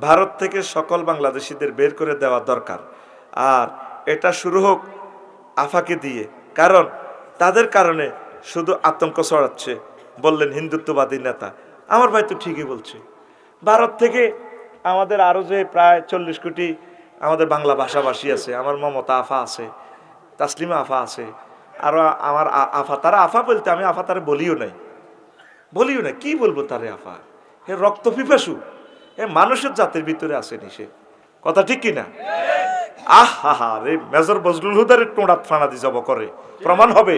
ভারত থেকে সকল বাংলাদেশিদের বের করে দেওয়া দরকার। আর এটা শুরু হোক আফাকে দিয়ে। কারণ তাদের কারণে শুধু আতঙ্ক ছড়াচ্ছে বললেন হিন্দুত্ববাদী নেতা। আমার ভাই তো ঠিকই বলছে। ভারত থেকে আমাদের আরও যে প্রায় চল্লিশ কোটি আমাদের বাংলা ভাষাভাষী আছে, আমার মমতা আফা আছে, তাসলিমা আফা আছে আরও আমার আফা, তারা আফা বলতে আমি আফা তারা বলিও নাই। বলিও না কি বলব তারে আফা? হে রক্ত পিপাসু। এ মানুষের জাতির ভিতরে আসেনি সে। কথা ঠিক কিনা? আহ, হা হা, রে, মেজর বজলুল হুদারের টোঁড়াত ফানা দি যাব করে। প্রমাণ হবে?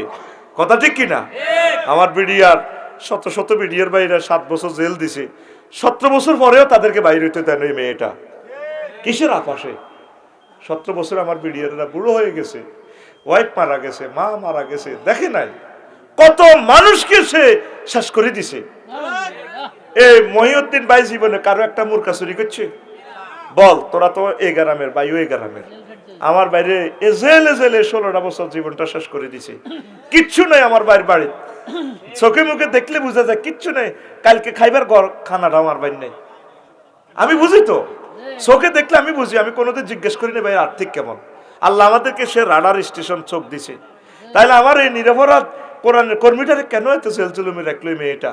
কথা ঠিক কিনা? আমার বিডিআর শত শত বিডিআর বাইরে সাত বছর জেল দিছে। সতেরো বছর পরেও তাদেরকে বাইরে হইতে দেন ওই মেয়েটা। কিসের আপাসে? সতেরো বছর আমার বিডিআররা বুড়ো হয়ে গেছে। ওয়াইফ মারা গেছে, মা মারা গেছে, দেখে নাই। কত মানুষকে সে শেষ করে দিছে। এই মহিউদ্দিন ভাই জীবনে কারও একটা মূর্খা চুরি করছে? বল, তোরা তো এই গ্রামের ভাই, ওই গ্রামের। আমার বাইরে এজেলে জেলে ষোলোটা বছর জীবনটা শেষ করে দিছে। কিচ্ছু নাই আমার বাড়ির বাড়ি চোখে মুখে দেখলে বোঝা যায় কিচ্ছু নেই। কালকে খাইবার ঘর, খানাটা আমার বাড়ি নেই। আমি বুঝি তো? চোখে দেখলে আমি বুঝি, আমি কোনোদিন জিজ্ঞেস করি না ভাই আর্থিক কেমন? আল্লাহ আমাদেরকে সে রাডার স্টেশন চোখ দিছে। তাইলে আমার এই নিরপরাধ কোরআনের কর্মীটারে কেন এত সেলচুলুমি রাখল মেয়েটা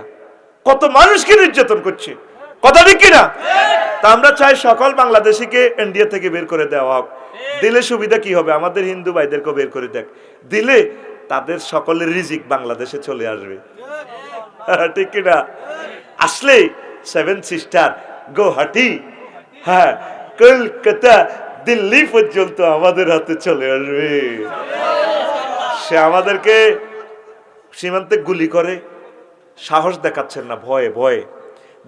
কত মানুষকে নির্যাতন করছে। কথা ঠিক কিনা? তা আমরা চাই সকল বাংলাদেশিকে ইন্ডিয়া থেকে বের করে দেওয়া হোক। দিলে সুবিধা কি হবে? আমাদের হিন্দু ভাইদেরকে বের করে দেখ। দিলে তাদের সকলের রিজিক বাংলাদেশে চলে আসবে। ঠিক কিনা? আসলে সেভেন সিস্টার গুয়াহাটি হ্যাঁ কলকাতা, দিল্লি পর্যন্ত আমাদের হাতে চলে আসবে। সে আমাদেরকে সীমান্তে গুলি করে। সাহস দেখাচ্ছেন না, ভয়ে ভয়ে।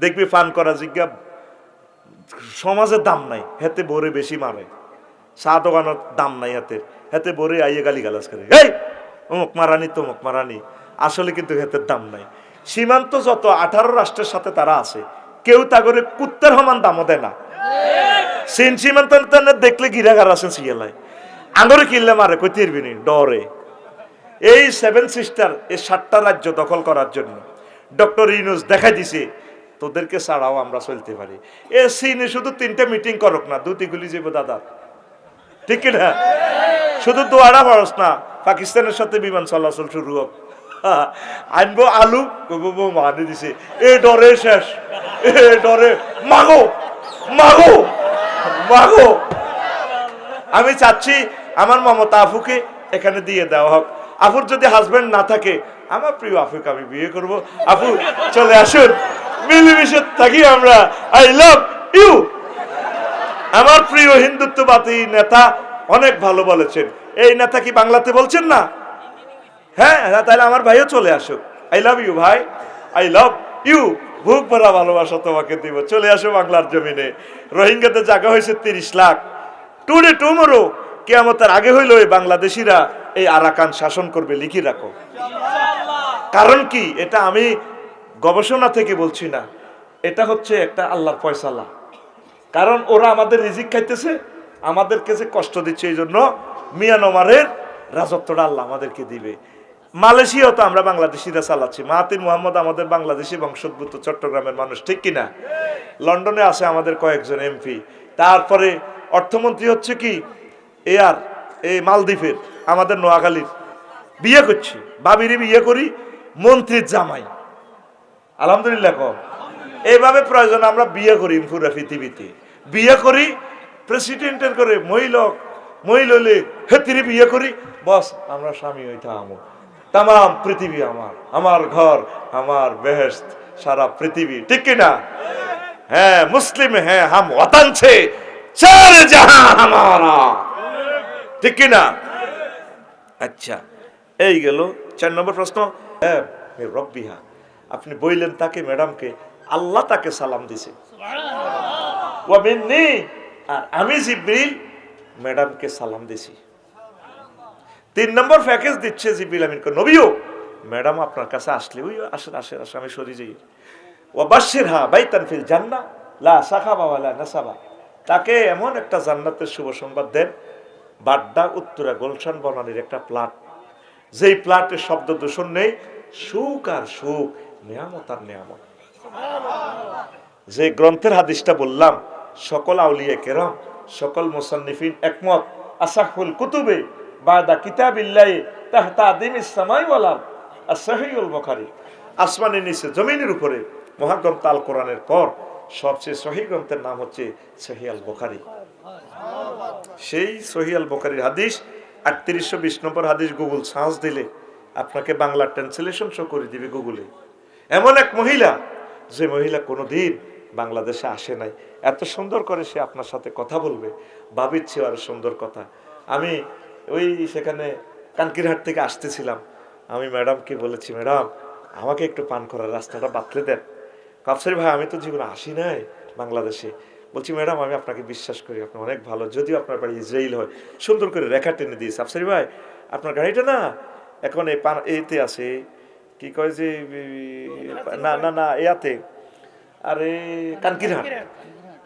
দেখবি ফান করা জিজ্ঞা, সমাজের দাম নাই, হেতে ভরে বেশি মারে। চা দোকানের দাম নাই হাতের, হেতে ভরে আইয়ে গালি গালাজ করে। এই, অমুক মারানি, তমুক মারানি, আসলে কিন্তু হেতের দাম নাই। সীমান্ত যত আঠারো রাষ্ট্রের সাথে তারা আছে, কেউ তা করে কুত্তের সমান দামও দেয় না। চীন সীমান্ত দেখলে গিরাগার আছেন সিয়ালায় আঙরে কিনলে মারে, কই তিরবিনি ডরে। এই সেভেন সিস্টার, এই সাতটা রাজ্য দখল করার জন্য। ডক্টর ইউনুস দেখাই দিছে, তোদেরকে ছাড়াও আমরা চলতে পারি। এ চীনে শুধু তিনটা মিটিং করক না দুটি গুলি যাব দাদা। ঠিক না শুধু দোয়ারা খরচ না, পাকিস্তানের সাথে বিমান চলাচল শুরু হোক। আনব আলু মানে দিছে, এ ডরে শেষ, এ ডরে, মাগো মাগো মাগো। আমি চাচ্ছি আমার মমতা আফুকে এখানে দিয়ে দেওয়া হোক। আফুর যদি হাজবেন্ড না থাকে আমার প্রিয় আফুকে আমি বিয়ে করব। আফু চলে আসুন। মিলেমিশে থাকি আমরা। আই লাভ ইউ আমার প্রিয় হিন্দুত্ববাদী নেতা অনেক ভালো বলেছেন। এই নেতা কি বাংলাতে বলছেন না? হ্যাঁ হ্যাঁ, তাহলে আমার ভাইও চলে আসুক। আই লাভ ইউ ভাই। আই লাভ ইউ বুক ভরা ভালোবাসা তোমাকে দিব। চলে আসো বাংলার জমিনে। রোহিঙ্গাতে জায়গা হয়েছে তিরিশ লাখ। টুডে টুমোরো কেয়ামতের আগে হইল এই বাংলাদেশিরা এই আরাকান শাসন করবে লিখি রাখো। কারণ কি? এটা আমি গবেষণা থেকে বলছি না। এটা হচ্ছে একটা আল্লাহর ফয়সালা। কারণ ওরা আমাদের রিজিক খাইতেছে, আমাদেরকে যে কষ্ট দিচ্ছে এই জন্য মিয়ানমারের রাজত্বটা আল্লাহ আমাদেরকে দিবে। মালয়েশিয়াও তো আমরা বাংলাদেশিরা চালাচ্ছি। মাহাতির মোহাম্মদ আমাদের বাংলাদেশি বংশোদ্ভূত চট্টগ্রামের মানুষ, ঠিক কিনা? লন্ডনে আছে আমাদের কয়েকজন এমপি। তারপরে অর্থমন্ত্রী হচ্ছে কি? এয়ার, এই মালদ্বীপের, আমাদের নোয়াখালীর। বিয়ে করছি। বাবিরে বিয়ে করি মন্ত্রীর জামাই। আলহামদুলিল্লাহ কম এইভাবে প্রয়োজন আমরা বিয়ে করি পুরা পৃথিবীতে। বিয়ে করি প্রেসিডেন্টের করে মহিলা মহিলা হেতিরে বিয়ে করি। বস, আমরা স্বামী হইতে আমো তাম পৃথিবী আমার আমার ঘর, আমার বেহেস্ত সারা পৃথিবী। ঠিক কিনা হ্যাঁ মুসলিম হ্যাঁ হাম ওতান চার ঠিক কিনা আচ্ছা এই গেল চার নম্বর প্রশ্ন। হ্যাঁ রব্বিহা আপনি বইলেন তাকে ম্যাডামকে আল্লাহ তাকে সালাম দিছে। আর আমি জিব্রিল ম্যাডামকে সালাম দিছি। তিন নম্বর প্যাকেজ দিচ্ছে জিব্রিল আমিনকে নবীও ম্যাডাম আপনার কাছে আসলে ওই আসেন আসেন আসেন আমি সরি যাই। ও বাসির হা বাইতান ফিল জান্না লা সাখাবা ওয়ালা নাসাবা। তাকে এমন একটা জান্নাতের শুভ সংবাদ দেন বাড্ডা উত্তরা গোলশান বনানির একটা প্লাট। যেই প্লাটের শব্দ দূষণ নেই সুখ আর সুখ, নিয়ামত আর নিয়ামত। যে গ্রন্থের হাদিসটা বললাম, সকল আউলিয়া কেরম, সকল মুসান্নিফিন একমত। আসাহুল কুতুবে বাদা কিতাবিল্লাহি তাহতা সামাই ওয়াল আরদ। as-sahihul আসমানের নিচে জমিনের উপরে মহাগ্রন্থ আল কোরআনের পর সবচেয়ে সহি গ্রন্থের নাম হচ্ছে সহি বোখারি। সেই সহি বোখারির হাদিস আটত্রিশশো বিশ নম্বর হাদিস গুগল সার্চ দিলে আপনাকে বাংলা ট্রান্সলেশন শো করে দিবে গুগলে এমন এক মহিলা, যে মহিলা কোনোদিন বাংলাদেশে আসে নাই। এত সুন্দর করে সে আপনার সাথে কথা বলবে ভাবির চেয়ে আরও সুন্দর কথা। আমি ওই সেখানে কানকিরহাট থেকে আসতেছিলাম। আমি ম্যাডামকে বলেছি, ম্যাডাম, আমাকে একটু পান করার রাস্তাটা বাতলে দেন। কাপসারি ভাই, আমি তো জীবনে আসি নাই বাংলাদেশে। বলছি, ম্যাডাম, আমি আপনাকে বিশ্বাস করি, আপনি অনেক ভালো। যদিও আপনার বাড়ি ইসরায়েল হয়, সুন্দর করে রেখা টেনে দিয়েছে। আফসারি ভাই, আপনার গাড়িটা না এখন এই পান এতে আছে, কি কয় যে না না না, এয়াতে। আরে, কানকিরহাট।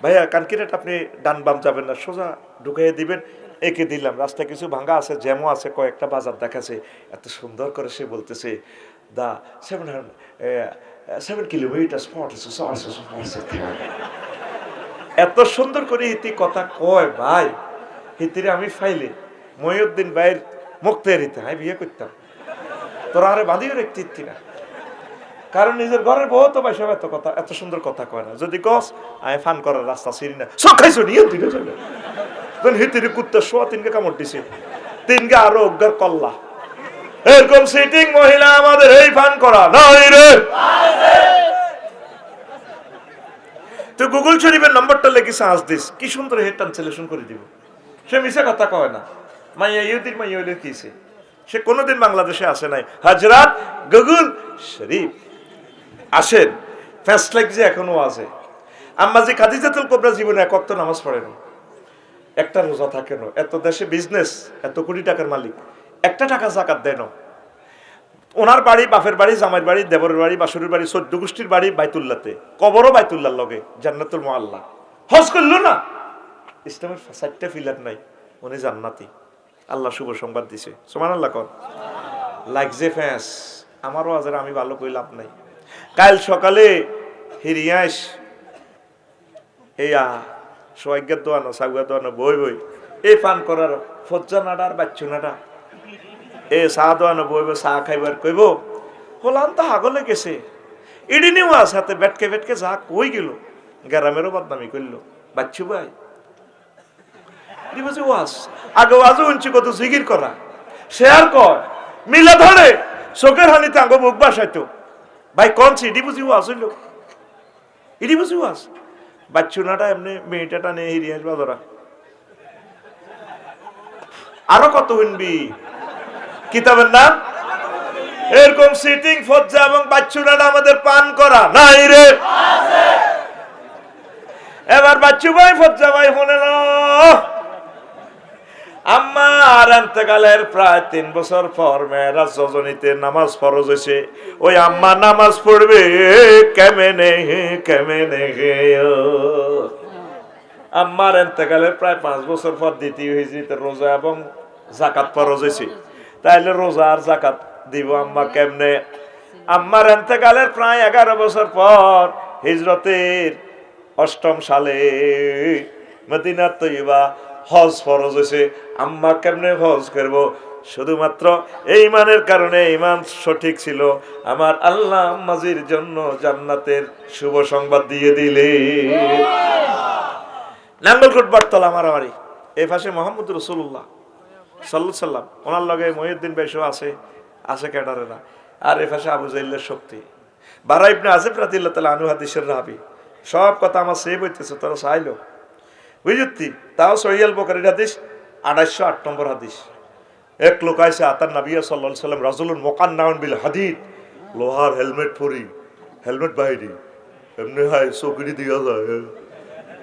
ভাইয়া, কানকিরহাট আপনি ডান বাম যাবেন না, সোজা ঢুকাইয়ে দিবেন, একে দিলাম। রাস্তা কিছু ভাঙা আছে, জ্যামও আছে, কয়েকটা বাজার দেখাছে এত সুন্দর করে সে বলতেছে, the seven seven kilometre spot এত সুন্দর করে হিতি কথা কয়, ভাই। হিতিরে আমি ফাইলে, মহিউদ্দিন ভাইয়ের মুক্তের হিতে আমি বিয়ে করতাম। তোরা আরে বাঁধিও রেখতে না কারণ নিজের ঘরের বউ তো ভাই সব এত কথা, এত সুন্দর কথা কয় না। যদি কস ফান করার রাস্তা না। সব খাইছো নিয়ে তখন হিতিরে কুত্তা শোয়া তিনকে কামড় দিছে। তিনকে আরও অজ্ঞার এরকম সিটিং মহিলা আমাদের এই ফান করা নাই রে। তো গুগল শরীফের নম্বরটা লেগে সাহস দিস। কি সুন্দর হেড ট্রান্সলেশন করে দিব। সে মিশে কথা কয় না। মাইয়া ইউদির মাইয়া হইলে কিসে সে কোনোদিন বাংলাদেশে আসে নাই। হাজরাত গুগল শরীফ আসেন। ফ্যাস্ট লাইক যে এখনও আছে। আম্মা যে কাদিজাতুল কোবরা জীবনে এক অক্ত নামাজ পড়ে না। একটা রোজা থাকে না। এত দেশে বিজনেস এত কোটি টাকার মালিক। একটা টাকা জাকাত দেয় না। ওনার বাড়ি, বাপের বাড়ি, জামাইয়ের বাড়ি, দেবরের বাড়ি, বাসুরের বাড়ি, চোদ্দ গোষ্ঠীর বাড়ি, বাইতুল্লাতে। কবরও বাইতুল্লার লগে, জান্নাতুল মোয়াল্লা হজ করল না। ইসলামের চারটা ফিলার নাই। উনি জান্নাতি। আল্লাহ শুভ সংবাদ দিছে। সমান আল্লাহ কর যে ফ্যাঁস আমারও আজ আমি ভালো কই লাভ নাই। কাল সকালে হিরিয়াস এইয়া সোয়াগ্যের দোয়ানো সাগুয়া দোয়ানো, বই বই। এই পান করার, ফজ্জা নাডা আর বাচ্চু নাডা। এ দোয়ানো, বই চাহ খাইবার কইব। হলাম তো হাগলে গেছে। ইডি নিও আস হাতে বেটকে বেটকে যা কই গেল। গ্রামেরও বদনামি করল বাচ্চু ভাই আগে উঞ্চি কত জিগির করা। শেয়ার কর মিলা ধরে, চোখের হানিতে মুখ ভাই বুঝি হইল? বুঝি বাচ্চুনাটা এমনি মেয়েটা নিয়ে হিরিয়ে আসবা ধরা। আরও কত উনবি কিতাবের নাম? এরকম সিটিং ফজ্জা এবং বাচ্চুনাটা আমাদের পান করা। নাই রে। এবার বাচ্চু ভাই ফজ্জা ভাই, শুনে না আমার এতেকালের প্রায় তিন বছর পর মেয়েরা যজনীতে নামাজ ফরজ হয়েছে। ওই আম্মা নামাজ পড়বে, কেমেনে কেমেনে আম্মার এতেকালের প্রায় পাঁচ বছর পর দ্বিতীয় হিজড়িতে রোজা এবং জাকাত ফরজ হয়েছে। তাইলে রোজা আর জাকাত দিব আম্মা কেমনে? আম্মার এতেকালের প্রায় এগারো বছর পর হিজরতের অষ্টম সালে মদিনার তৈবা হজ ফরজ হয়েছে, আম্মা কেমনে হজ করব? শুধুমাত্র এই মানের কারণে ইমান সঠিক ছিল। আমার আল্লাহ আম্মাজির জন্য জান্নাতের শুভ সংবাদ দিয়ে দিলে নাঙ্গলকোট বার্তলা মারামারি। এই পাশে মোহাম্মদ রসুল্লাহ সাল্লু সাল্লাম ওনার লগে মহিউদ্দিন বেশও আছে আছে ক্যাডারেরা। আর এ পাশে আবু জাইল্লের শক্তি। বারা ইবনে আসিফ রাদিল্লাহ তালা আনু হাদিসের রাবি। সব কথা আমার সেভ হইতেছে, তোরা চাইলো। বুঝতি তাও সহিয়াল বকারির হাদিস আড়াইশো আট নম্বর হাদিস। এক লোক আইসে আতার নাবিয়া সাল্লাহ সাল্লাম রাজুলুন মকান নাউন বিল হাদিদ লোহার হেলমেট পরি হেলমেট বাহিরি এমনি হাই চৌকিটি দিয়া যায়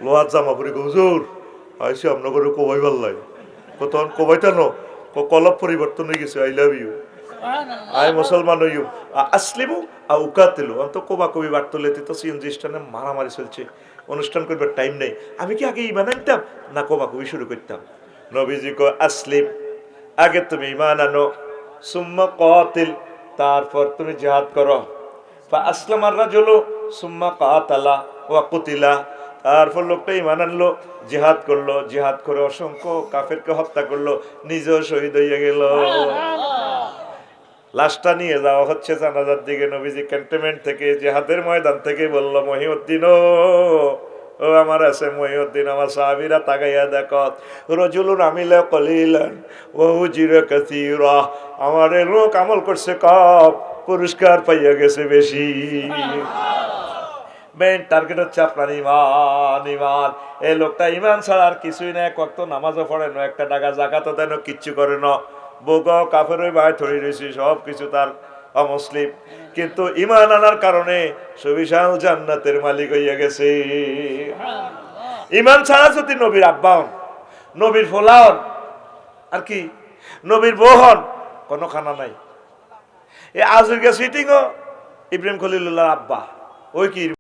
লোহার জামা পরি হুজুর আইসি আপনার করে কবাই ভালো লাগে তখন কবাইটা ন কলপ পরিবর্তন হয়ে গেছে আই লাভ ইউ। আই মুসলমান হইউ আসলিমু আর উকাতিলু। অন্ত কোবা কবি বার্তলেতে তো সিএনজি স্টানে মারামারি চলছে। অনুষ্ঠান করবার টাইম নেই। আমি কি আগে ইমান আনতাম? না, কোবা শুরু করতাম। নবীজি কো আসলিম, আগে তুমি ইমান আনো। সুম্মা কাতিল, তারপর তুমি জিহাদ করো। ফা আসলাম আর রাজুলু, সুম্মা কাতালা ওয়া কুতিলা। তারপর লোকটা ইমান আনলো, জিহাদ করল। জিহাদ করে অসংখ্য কাফেরকে হত্যা করল। নিজেও শহীদ হয়ে গেল। লাশটা নিয়ে যাওয়া হচ্ছে জানাজার দিকে। নবীজি ক্যান্টনমেন্ট থেকে জেহাদের ময়দান থেকে বলল মহিউদ্দিন ও ও আমার আছে মহিউদ্দিন আমার সাহাবিরা তাকাইয়া দেখ। রজুলুন আমিলে কলিলান ও জিরে কাসিরা। আমার লোক আমল করছে কপ পুরস্কার পাইয়া গেছে বেশি। মেইন টার্গেট হচ্ছে আপনার ইমান ইমান এই লোকটা ইমান ছাড়া আর কিছুই না এক ওয়াক্ত নামাজও পড়ে না একটা টাকা জাকাতও দেন কিচ্ছু করে না। বউগাও কাফের ওই ভাই ধরে রয়েছি সব কিছু তার অমুসলিম। কিন্তু ইমান আনার কারণে সুবিশাল জান্নাতের মালিক হইয়া গেছে। ইমান ছাড়া যদি নবীর আব্বা হন, নবীর ফোলা হন, আর কি? নবীর বউ হন, কোনো খানা নাই। এ আজকে সিটিংও ইব্রাহিম খলিলুল্লাহ আব্বা। ওই কি?